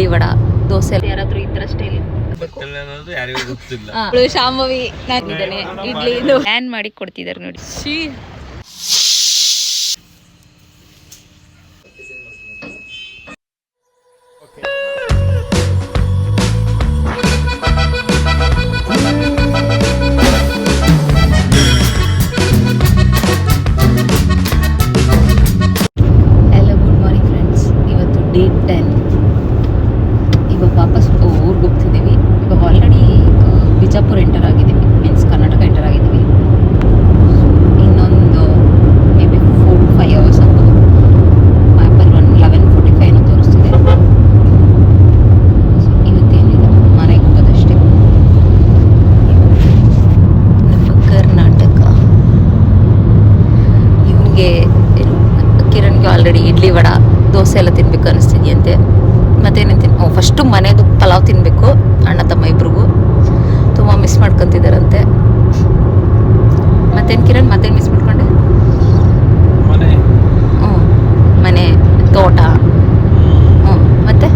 ಇಡ್ಲಿ ವಡ ದೋಸೆ ಯಾರಾದ್ರೂ ಇದ್ರ ಸ್ಟೈಲ್ ಗೊತ್ತಿಲ್ಲ ಅನ್ನೋದು ಯಾರಿಗೂ ಗೊತ್ತಿಲ್ಲ. ಅವಳು ಶಾಂಭವಿ ನಾನು ಇದ್ದೇನೆ. ಇಡ್ಲಿ ಪ್ಲಾನ್ ಮಾಡಿ ಕೊಡ್ತಿದ್ದಾರೆ ನೋಡಿ. ಹಲೋ ಬಿಜಾಪುರ ಎಂಟರ್ ಆಗಿದ್ದೀವಿ ಮೀನ್ಸ್ ಕರ್ನಾಟಕ ಎಂಟರ್ ಆಗಿದ್ದೀವಿ. ಇನ್ನೊಂದು may be four five hours ಆಗ್ಬೋದು. ಮ್ಯಾಪಲ್ಲಿ ಒನ್ ಲೆವೆನ್ ಫೋರ್ಟಿ ಫೈವ್ ಏನೋ ತೋರಿಸ್ತಿದೆ. ಸೊ ಮನೆಗೆ ಹೋಗೋದಷ್ಟೇ ನಮ್ಮ ಕರ್ನಾಟಕ. ಇವನಿಗೆ ಕಿರಣ್ಗೆ ಆಲ್ರೆಡಿ ಇಡ್ಲಿ ವಡ, ದೋಸೆ ಎಲ್ಲ ತಿನ್ಬೇಕು ಅನಿಸ್ತಿದೆಯಂತೆ. ಮತ್ತೇನೇನು ತಿನ್ ಫಸ್ಟು ಮನೆಯದು ಪಲಾವ್ ತಿನ್ನಬೇಕು ಅಣ್ಣ ತಮ್ಮ ತುಂಬ ಮಿಸ್ ಮಾಡ್ಕೊತಿದ್ದಾರಂತೆ ಮತ್ತೇನು ಕಿರಣ್ ಮತ್ತೇನು ಮಿಸ್ ಮಾಡ್ಕೊಂಡೆ? ಮನೆ. ಹ್ಞೂ ಮನೆ ತೋಟ. ಹ್ಞೂ ಮತ್ತೆ?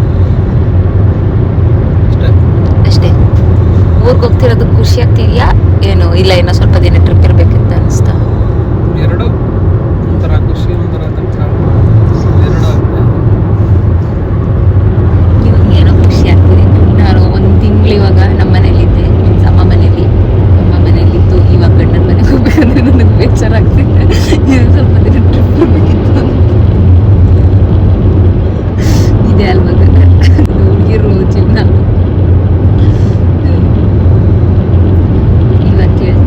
ಅಷ್ಟೇ. ಅಷ್ಟೇ. ಊರಿಗೆ ಹೋಗ್ತಿರೋದು ಖುಷಿ ಆಗ್ತಿದೆಯಾ? ಏನು ಇಲ್ಲ ಇನ್ನೂ ಸ್ವಲ್ಪ ದಿನ ಟ್ರಿಪ್ ಇರಬೇಕಿಂತ ಅನಿಸ್ತಾ ಎರಡು ಒಂಥರ ಖುಷಿ ಒಂಥರ ದುಃಖ ಎರಡು ಆಗುತ್ತೆ ಇವ್ನಿಗೆ ಏನೋ ಖುಷಿ ಆಗ್ತಿದೆ ನಾನು ಒಂದು ತಿಂಗಳು ಇವಾಗ ನಮ್ಮ ಮನೇಲಿದ್ದೆ ಮೀನ್ಸ್ ಅಮ್ಮ ಮನೇಲಿ ಅಮ್ಮ ಮನೇಲಿದ್ದು ಇವಾಗ ಗಂಡನ ಮನೆಗೆ ಹೋಗ್ಬೇಕಂದ್ರೆ ನನಗೆ ಬೇಜಾರಾಗ್ತಿದೆ ಇದು ಸ್ವಲ್ಪ ದಿನ ಟ್ರಿಪ್ ಹೋಗ್ಬೇಕಿತ್ತು ಇದೆ ಅಲ್ವಾ ಹುಡುಗಿರು ಜೀವನ ಇವಾಗ ಕೇಳಿ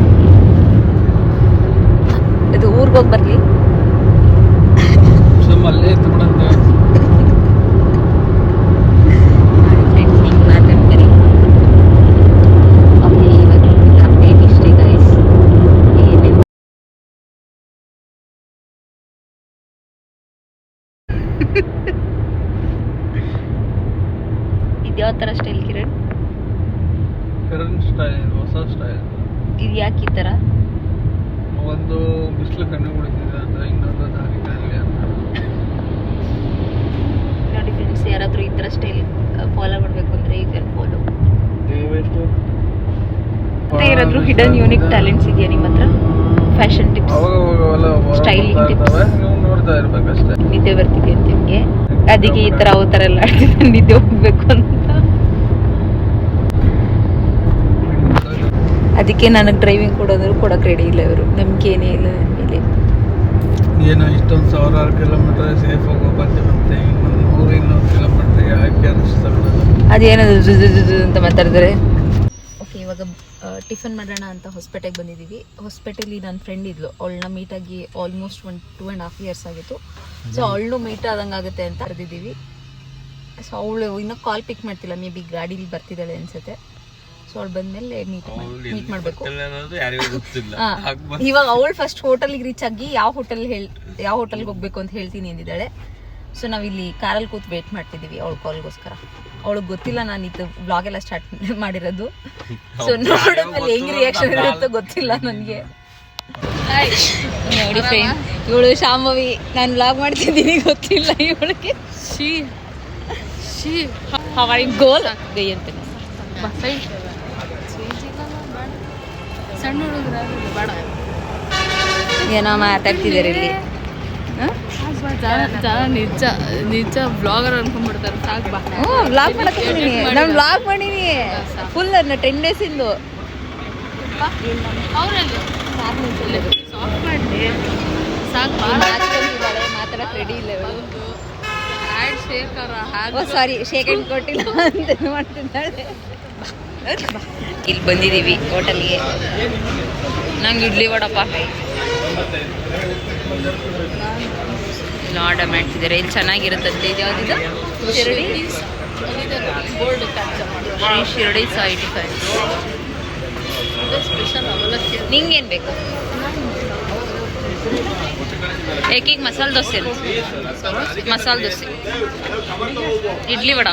ಇದು ಊರಿಗೆ ಹೋಗಿ ಬರಲಿ ಸುಮ್ಮ ಅಲ್ಲೇ ತಗೊಂಡಂತ ಫ್ರೆಂಡ್ಸ್ ಹಿಂಗೆ ಮಾತಾಡ್ತಾರೆ ಓಕೆ ಇವಾಗ ಅಪ್ಡೇಟ್ ಇಷ್ಟೇ ಗೈಸ್ ಏನೇನು ಇದು ಯಾವ ಥರ ಸ್ಟೈಲ್ ಕಿರಣ್ ಕರೆಂಟ್ ಸ್ಟೈಲ್ ಹೊಸ ಸ್ಟೈಲ್ ಇದು ಯಾಕೆ ಈ ಥರ ಒಂದು ಬಿಸಿಲು ಕಣ್ಣು ಕುಡಿತಿದೆ ಅಂದ್ರೆ ಇನ್ನೊಂದು ದಾರಿನಲ್ಲಿ ಅಂತ. ನೋಡಿ ಫ್ರೆಂಡ್ಸ್ ಯಾರಾದರೂ ಈ ಥರ ಸ್ಟೈಲ್ ಫಾಲೋ ಮಾಡಬೇಕು ಅಂದರೆ ಈ ಫಾಲೋ ಮತ್ತೆ ಯಾರಾದರೂ ಹಿಡನ್ ಯೂನಿಕ್ ಟ್ಯಾಲೆಂಟ್ಸ್ ಇದೆಯಾ ನಿಮ್ಮ ಹತ್ರ? ಫ್ಯಾಷನ್ ಟಿಪ್ಸ್ ಸ್ಟೈಲಿಂಗ್ ಟಿಪ್ಸ್ ನೋಡ್ತಾ ಇರ್ಬೇಕಷ್ಟೇ. ನಿದ್ದೆ ಬರ್ತಿದೆ ಅಂತ ನಿಮಗೆ? ಅದಕ್ಕೆ ಈ ಥರ ಅವತರ ಥರ ಎಲ್ಲ ಆಡ್ತಿದ್ದೆ ನಿದ್ದೆ ಹೋಗ್ಬೇಕು ಅಂತ. ಅದಕ್ಕೆ ನನಗೆ ಡ್ರೈವಿಂಗ್ ಕೊಡೋದ್ರು ಕೊಡೋಕೆ ರೆಡಿ ಇಲ್ಲ ಇವರು. ನಂಬಿಕೆ ಏನೇ ಇಲ್ಲ. ಮೇಲೆ ಏನೋ ಇಷ್ಟೊಂದು ಸಾವಿರಾರು ಕಿಲೋಮೀಟರ್ ಸೇಫ್ ಹೋಗೋ ಬಂದೆ ಮತ್ತೆ ನೂರು ಇನ್ನೂರು ಅದೇನದು ಅಂತ ಮಾತಾಡಿದ್ರೆ? ಓಕೆ ಇವಾಗ ಟಿಫನ್ ಮಾಡೋಣ ಅಂತ ಹೊಸಪೇಟೆಗೆ ಬಂದಿದ್ದೀವಿ. ಹೊಸಪೇಟೆಲಿ ನನ್ನ ಫ್ರೆಂಡ್ ಇದ್ಲು. ಅವಳನ್ನ ಮೀಟಾಗಿ ಆಲ್ಮೋಸ್ಟ್ ಒಂದು ಟೂ ಆ್ಯಂಡ್ ಹಾಫ್ ಇಯರ್ಸ್ ಆಗಿತ್ತು. ಸೊ ಅವಳನ್ನು ಮೀಟ್ ಆದಂಗೆ ಆಗುತ್ತೆ ಅಂತ ಕರೆದಿದ್ದೀವಿ. ಸೊ ಅವಳು ಇನ್ನೂ ಕಾಲ್ ಪಿಕ್ ಮಾಡ್ತಿಲ್ಲ. ಮೇ ಬಿ ಗಾಡೀಲಿ ಬರ್ತಿದ್ದಾಳೆ ಅನ್ಸುತ್ತೆ. ಅವಳು ಬಂದ್ಮೇಲೆ ಮೀಟ್ ಮೀಟ್ ಮಾಡಬೇಕು. ಅನ್ನೋದು ಯಾರಿಗೂ ಗೊತ್ತಿಲ್ಲ. ಹಾ. ಇವಾಗ ಅವಳು ಫಸ್ಟ್ ಹೋಟೆಲ್ಗೆ ರೀಚ್ ಆಗಿ ಯಾವ ಹೋಟೆಲ್ ಹೇಳ್ ಯಾವ ಹೋಟೆಲ್ಗೆ ಹೋಗ್ಬೇಕು ಅಂತ ಹೇಳ್ತೀನಿ ಅಂದಿದ್ದಾಳೆ. ಸೊ ನಾವಿಲ್ಲಿ ಕಾರಲ್ಲಿ ಕೂತ್ ವೇಟ್ ಮಾಡ್ತಿದ್ದೀವಿ ಅವಳ ಕಾಲ್ಗೋಸ್ಕರ ಅವಳಿಗೆ ಗೊತ್ತಿಲ್ಲ ನಾನು ಇದು ಬ್ಲಾಗ್ ಎಲ್ಲ ಸ್ಟಾರ್ಟ್ ಮಾಡಿರೋದು. ಸೊ ನೋಡಿದ್ಮೇಲೆ ಹೆಂಗ್ ರಿಯಾಕ್ಷನ್ ಇರುತ್ತೋ ಗೊತ್ತಿಲ್ಲ ನನಗೆ. ನೋಡಿ ಫ್ರೆಂಡ್ ಇವಳು ಶಾಂಭವಿ ನಾನು ಬ್ಲಾಗ್ ಮಾಡ್ತಿದ್ದೀನಿ ಗೊತ್ತಿಲ್ಲ ಇವಳಿಗೆ. ಶಿ ಶಿ ಹವಾಯಿ ಗೋಲ್ ಗೈ ಅಂತ ಸಣ್ಣ ಹುಡುಗರ ಬೇಡ. ಏನೋ ಮಾತಾಡ್ತಿದ್ದಾರೆ ಇಲ್ಲಿ. ನಿಜ ನಿಜ ಬ್ಲಾಗರ್ ಅನ್ಕೊಂಡ್ಬಿಡ್ತಾರೆ ಸಾಕು ಬಾ. ಹ್ಞೂ ಬ್ಲಾಗ್ ಮಾಡಕ್ಕೆ ನಾನು ವ್ಲಾಗ್ ಮಾಡೀನಿ. ಫುಲ್ ಟೆನ್ ಡೇಸ್ ಇಂದು. ಸಾಫ್ಟ್ ಮಾಡಿ ಸಾಕು ಬಾ. ಮಾತಾಡಕ್ ರೆಡಿ ಇಲ್ಲ ಹ್ಯಾಡ್ ಶೇಕರ ಓ ಸಾರಿ ಶೇಕ್ ಹ್ಯಾಂಡ್ ಕೊಟ್ಟಿಲ್ಲ ಅಂತ ಮಾಡ್ತಿದ್ದಾಳೆ. ಇಲ್ಲಿ ಬಂದಿದ್ದೀವಿ ಹೋಟೆಲ್ಗೆ. ನಂಗೆ ಇಡ್ಲಿ ವಡಪ್ಪ. ಆರ್ಡರ್ ಮಾಡ್ತಿದ್ದಾರೆ ಇಲ್ಲಿ ಚೆನ್ನಾಗಿರುತ್ತಂತೆ ಇದು. ಯಾವುದಿದು ಶಿರಡಿ? ಶ್ರೀ ಶಿರಡಿ ಸಾಯಿ ಟಿಫನ್ ಸ್ಪೆಷಲ್ ಅವಲಕ್ಕಿ ನಿಂಗೇನು ಬೇಕು? ಏಕೀಗ ಮಸಾಲೆ ದೋಸೆ ಮಸಾಲೆ ದೋಸೆ. ಇಡ್ಲಿ ವಡ.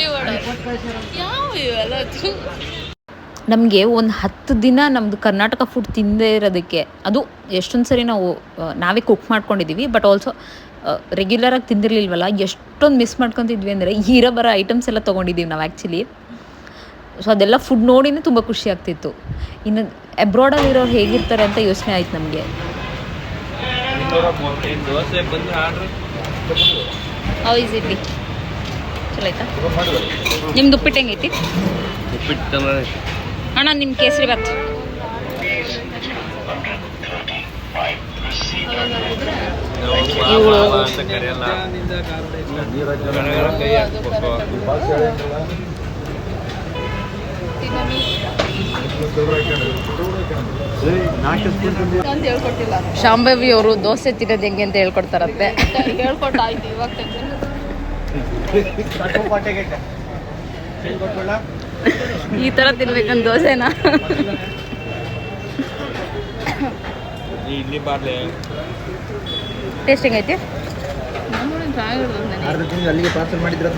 ನಮಗೆ ಒಂದು ಹತ್ತು ದಿನ ನಮ್ಮದು ಕರ್ನಾಟಕ ಫುಡ್ ತಿಂದೇ ಇರೋದಕ್ಕೆ, ಅದು ಎಷ್ಟೊಂದು ಸರಿ ನಾವು ನಾವೇ ಕುಕ್ ಮಾಡ್ಕೊಂಡಿದ್ದೀವಿ ಬಟ್ ಆಲ್ಸೋ ರೆಗ್ಯುಲರಾಗಿ ತಿಂದಿರಲಿಲ್ವಲ್ಲ, ಎಷ್ಟೊಂದು ಮಿಸ್ ಮಾಡ್ಕೊತಿದ್ವಿ ಅಂದರೆ ಹೀರೋ ಬರೋ ಐಟಮ್ಸ್ ಎಲ್ಲ ತೊಗೊಂಡಿದ್ದೀವಿ ನಾವು ಆ್ಯಕ್ಚುಲಿ ಸೊ ಅದೆಲ್ಲ ಫುಡ್ ನೋಡಿನೇ ತುಂಬ ಖುಷಿ ಆಗ್ತಿತ್ತು. ಇನ್ನು ಅಬ್ರಾಡಲ್ಲಿ ಇರೋರು ಹೇಗಿರ್ತಾರೆ ಅಂತ ಯೋಚನೆ ಆಯ್ತು ನಮಗೆ. ಚಲೋ ಆಯ್ತಾ? ನಿಮ್ದು ಉಪ್ಪಿಟ್ಟು ಹೆಂಗೈತಿ? ಉಪ್ಪಿಟ್ಟು ಅಣ್ಣ ನಿಮ್ಮ ಕೇಸರಿ ಹೇಳ್ಕೊಟ್ಟಿಲ್ಲ ಶಾಂಭವಿ ಅವರು ದೋಸೆ ತಿನ್ನೋದು ಹೆಂಗೆ ಅಂತ ಹೇಳ್ಕೊಡ್ತಾರಂತೆ. ಹೇಳ್ಕೊಟ್ಟು ಆಯ್ತು ಇವಾಗ. ಈ ತರ ತಿನ್ಬೇಕಂತ ದೋಸೆನಾ? ಇಡ್ಲಿ ಬಾರ್ಲೆ. ಟೇಸ್ಟ್ ಹೆಂಗೈತಿ. ಅಲ್ಲಿಗೆ ಪಾರ್ಸಲ್ ಮಾಡಿದ್ರ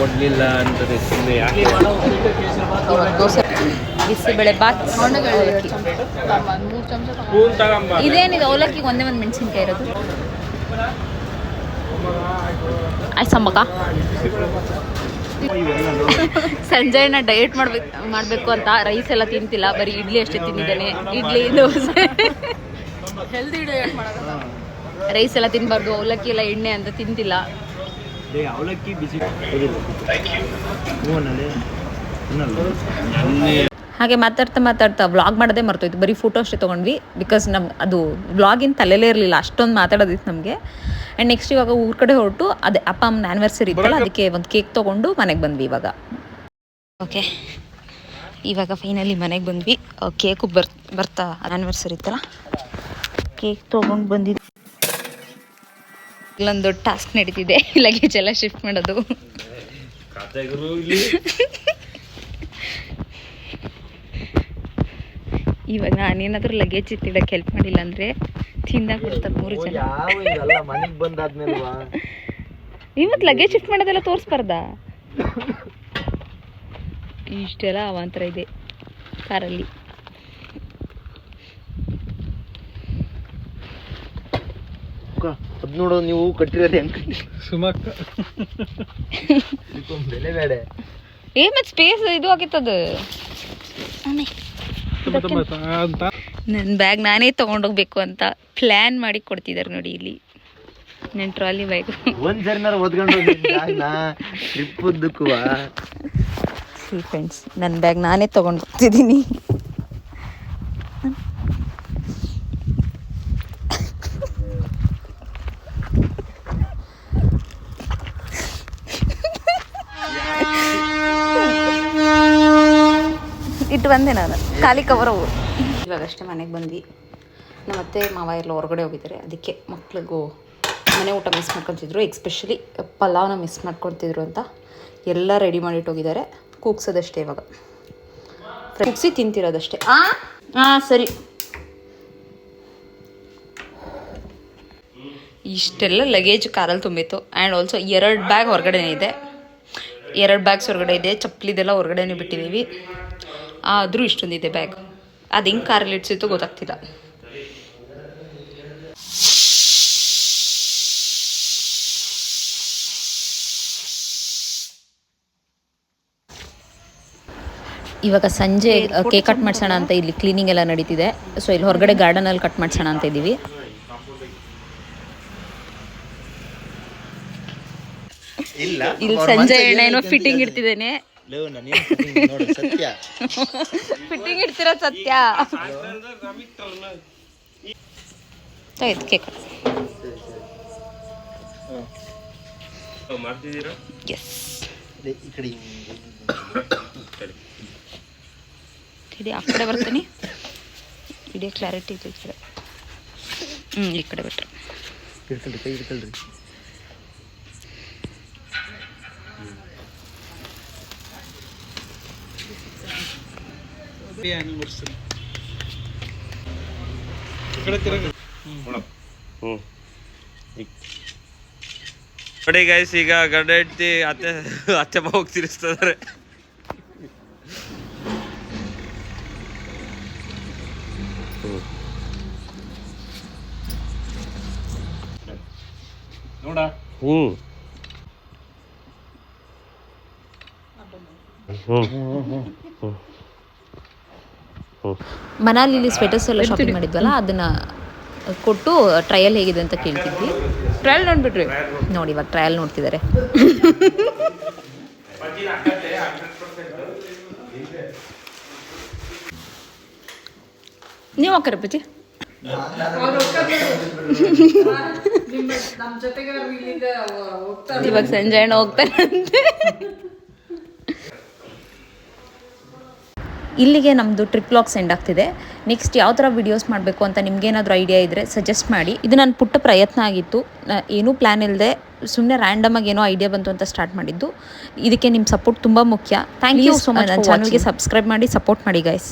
ಕೊಡ್ಲಿಲ್ಲ ಅಂತ ದೋಸೆ. ಬಿಸಿಬೇಳೆ ಬಾತ್. ಇದೇನಿದೆ ಅವಲಕ್ಕಿಗೆ ಒಂದೇ ಒಂದು ಮೆಣಸಿನ್ಕಾಯಿ ಇರೋದು. ಆಯ್ತು ಸಮ್ಮಕ್ಕ ಸಂಜೆನ ಡಯಟ್ ಮಾಡ್ಬೇಕು ಮಾಡಬೇಕು ಅಂತ ರೈಸ್ ಎಲ್ಲ ತಿಂತಿಲ್ಲ ಬರೀ ಇಡ್ಲಿ ಅಷ್ಟೇ ತಿಂದಿದ್ದಾನೆ. Idli dosa. Healthy diet rice ಎಲ್ಲ ತಿನ್ಬಾರ್ದು ಅವಲಕ್ಕಿ ಎಲ್ಲ ಎಣ್ಣೆ ಅಂತ ತಿಂತಿಲ್ಲ. ಅವಲಕ್ಕಿ ಬಿಸಿ ಹಾಗೆ ಮಾತಾಡ್ತಾ ಮಾತಾಡ್ತಾ ವ್ಲಾಗ್ ಮಾಡೋದೇ ಮರ್ತೋಯ್ತು. ಬರೀ ಫೋಟೋ ಅಷ್ಟೇ ತೊಗೊಂಡ್ವಿ ಬಿಕಾಸ್ ನಮ್ಗೆ ಅದು ವ್ಲಾಗಿನ ತಲೆಲೇ ಇರಲಿಲ್ಲ ಅಷ್ಟೊಂದು ಮಾತಾಡೋದಿತ್ತು ನಮಗೆ. ಆ್ಯಂಡ್ ನೆಕ್ಸ್ಟ್ ಇವಾಗ ಊರ ಕಡೆ ಹೊರಟು ಅದೇ ಅಪ್ಪ ಅಮ್ಮನ ಆ್ಯನಿವರ್ಸರಿ ಇತ್ತಲ್ಲ ಅದಕ್ಕೆ ಒಂದು ಕೇಕ್ ತೊಗೊಂಡು ಮನೆಗೆ ಬಂದ್ವಿ ಇವಾಗ. ಓಕೆ ಇವಾಗ ಫೈನಲಿ ಮನೆಗೆ ಬಂದ್ವಿ. ಕೇಕು ಬರ್ ಬರ್ತಾ ಆ್ಯನಿವರ್ಸರಿ ಇತ್ತಲ್ಲ? ಕೇಕ್ ತೊಗೊಂಡು ಬಂದಿದ್ವಿ ಇಲ್ಲೊಂದು ದೊಡ್ಡ ಟಾಸ್ಕ್ ನಡೀತಿದೆ. ಲಗೇಜ್ ಎಲ್ಲ ಶಿಫ್ಟ್ ಮಾಡೋದು ಖಾತೆಗರು ಇಲ್ಲಿ ಇವಾಗ ನಾನೇನಾದ್ರೂ ಲಗೇಜ್ ಇಟ್ಟಿಡಕ್ಕೆ ಹೆಲ್ಪ್ ಮಾಡಿಲ್ಲ ಅಂದ್ರೆ ತಿಂದಾಗ ಬಿಡ್ತಾರೆ ಮೂರು ಜನ. ಯಾವ ಇದೆಲ್ಲ ಮನೆಗೆ ಬಂದಾದ್ಮೇಲ್ವಾ? ಈ ಮತ್ತೆ ಲಗೇಜ್ ಶಿಫ್ಟ್ ಮಾಡೋದೆಲ್ಲ ತೋರಿಸ್ಬಾರ್ದ? ಇಷ್ಟೆಲ್ಲ ಅವಾಂತರ ಇದೆ ಕಾರಲ್ಲಿ. ಅದ್ ನೋಡು ನೀವು ಕಟ್ಟಿರೋದು ಹೆಂಗ್ ಸುಮಕ್ಕ. ಬೆಲೆ ಬೇಡ. ಏ ಮತ್ತೆ ಸ್ಪೇಸ್ ಇದು ಆಗಿತ್ತದ ಅಂತ ನನ್ನ ಬ್ಯಾಗ್ ನಾನೇ ತೊಗೊಂಡೋಗ್ಬೇಕು ಅಂತ ಪ್ಲ್ಯಾನ್ ಮಾಡಿ ಕೊಡ್ತಿದ್ದಾರೆ ನೋಡಿ ಇಲ್ಲಿ. ನನ್ನ ಟ್ರಾಲಿ ಬ್ಯಾಗ್ ಫ್ರೆಂಡ್ಸ್ ನನ್ನ ಬ್ಯಾಗ್ ನಾನೇ ತೊಗೊಂಡು ಹೋಗ್ತಿದ್ದೀನಿ ಬಂದೆ ನಾನು, ಖಾಲಿ ಕವರ್ ಅವು ಇವಾಗಷ್ಟೇ ಮನೆಗೆ ಬಂದ್ವಿ. ನಮ್ಮ ಅತ್ತೆ, ಮಾವ ಎಲ್ಲ ಹೊರಗಡೆ ಹೋಗಿದ್ದಾರೆ. ಅದಕ್ಕೆ ಮಕ್ಳಿಗೂ ಮನೆ ಊಟ ಮಿಸ್ ಮಾಡ್ಕೊತಿದ್ರು. ಎಕ್ಸ್ಪೆಷಲಿ ಪಲಾವ್ನ ಮಿಸ್ ಮಾಡ್ಕೊತಿದ್ರು ಅಂತ ಎಲ್ಲ ರೆಡಿ ಮಾಡಿಟ್ಟು ಹೋಗಿದ್ದಾರೆ. ಕೂಗ್ಸೋದಷ್ಟೇ ಇವಾಗ. ಕೂಗ್ಸಿ ತಿಂತಿರೋದಷ್ಟೇ. ಆ? ಹಾಂ ಸರಿ. ಇಷ್ಟೆಲ್ಲ ಲಗೇಜ್ ಕಾರಲ್ಲಿ ತುಂಬಿತ್ತು. ಆ್ಯಂಡ್ ಆಲ್ಸೋ ಎರಡು ಬ್ಯಾಗ್ ಹೊರಗಡೆನೇ ಇದೆ. ಎರಡು ಬ್ಯಾಗ್ಸ್ ಹೊರಗಡೆ ಇದೆ. ಚಪ್ಪಲಿದೆಲ್ಲ ಹೊರಗಡೆನೇ ಬಿಟ್ಟಿದ್ದೀವಿ ಆದರೂ ಇಷ್ಟೊಂದಿದೆ ಬ್ಯಾಗ್ ಅದು ಹೆಂಗೆ ಕಾರಲ್ಲಿ ಇಡ್ಸಿತ್ತು ಗೊತ್ತಾಗ್ತಿಲ್ಲ. ಇವಾಗ ಸಂಜೆ ಕೇಕ್ ಕಟ್ ಮಾಡ್ಸೋಣ ಅಂತ ಇಲ್ಲಿ ಕ್ಲೀನಿಂಗ್ ಎಲ್ಲ ನಡೀತಿದೆ. ಸೊ ಇಲ್ಲಿ ಹೊರಗಡೆ ಗಾರ್ಡನಲ್ಲಿ ಕಟ್ ಮಾಡ್ಸೋಣ ಅಂತ ಇದ್ದೀವಿ. ಇಲ್ಲ ಇಲ್ಲಿ ಸಂಜೆ ಎಣ್ಣೆ ಏನೋ ಫಿಟ್ಟಿಂಗ್ ಇಡ್ತಿದ್ದೇನೆ. ನೋಡು ಸತ್ಯ. ಫಿಟ್ಟಿಂಗ್ ಇಡ್ತಿರೋ ಸತ್ಯ? ತೆಗೆದು ಕೇಕ್ ಮಾಡ್ತಿದ್ದೀರಾ? ಎಸ್ ಲೇ, ಈ ಕಡೆ ಇಡೀ ಆ ಕಡೆ ಬರ್ತೀನಿ. ಇಡೀ ಕ್ಲಾರಿಟಿ ಇದೆ ಈ ಕಡೆ ಹ್ಞೂ ಈ ಕಡೆ ಬಿಟ್ರು. ಹಿಡ್ಕೊಳ್ರಿ ಕೈ ಹಿಡ್ಕೊಳ್ರಿ. ನೋಡಿ ಗೈಸ್ ಈಗ ಗಂಡ ಹೆಂಡತಿ ಅತ್ತೆ ಅತ್ತೆ ಮಾವ ಹ್ಮ್. ಹ್ಮ್. ಹ್ಞೂ ಮನಾಲಿಲಿ ಸ್ವೆಟರ್ಸ್ ಎಲ್ಲ ಶಾಪಿಂಗ್ ಮಾಡಿದ್ವಲ್ಲ ಅದನ್ನ ಕೊಟ್ಟು ಟ್ರಯಲ್ ಹೇಗಿದೆ ಅಂತ ಕೇಳ್ತಿದ್ವಿ. ಟ್ರಯಲ್ ನೋಡ್ಬಿಟ್ರಿ? ನೋಡಿ ಇವಾಗ ಟ್ರಯಲ್ ನೋಡ್ತಿದ್ದಾರೆ ನೀವು ಹಾಕರ ಪಚ್ಚಿ ಇವಾಗ ಸಂಜೆ ಹೋಗ್ತಾರೆ ಹೋಗ್ತಾರಂತೆ. ಇಲ್ಲಿಗೆ ನಮ್ಮದು ಟ್ರಿಪ್ ಲಾಕ್ ಸೆಂಡ್ ಆಗ್ತಿದೆ. ನೆಕ್ಸ್ಟ್ ಯಾವ ಥರ ವಿಡಿಯೋಸ್ ಮಾಡಬೇಕು ಅಂತ ನಿಮ್ಗೇನಾದರೂ ಐಡಿಯಾ ಇದ್ದರೆ ಸಜೆಸ್ಟ್ ಮಾಡಿ. ಇದು ನನ್ನ ಪುಟ್ಟ ಪ್ರಯತ್ನ ಆಗಿತ್ತು. ಏನೂ ಪ್ಲ್ಯಾನ್ ಇಲ್ಲದೆ ಸುಮ್ಮನೆ ರ್ಯಾಂಡಮ್ ಆಗಿ ಏನೋ ಐಡಿಯಾ ಬಂತು ಅಂತ ಸ್ಟಾರ್ಟ್ ಮಾಡಿದ್ದು. ಇದಕ್ಕೆ ನಿಮ್ಮ ಸಪೋರ್ಟ್ ತುಂಬ ಮುಖ್ಯ. ಥ್ಯಾಂಕ್ ಯು ಸೊ ಮಚ್ ನನ್ನ ಚಾನಲ್ಗೆ ಸಬ್ಸ್ಕ್ರೈಬ್ ಮಾಡಿ ಸಪೋರ್ಟ್ ಮಾಡಿ ಗೈಸ್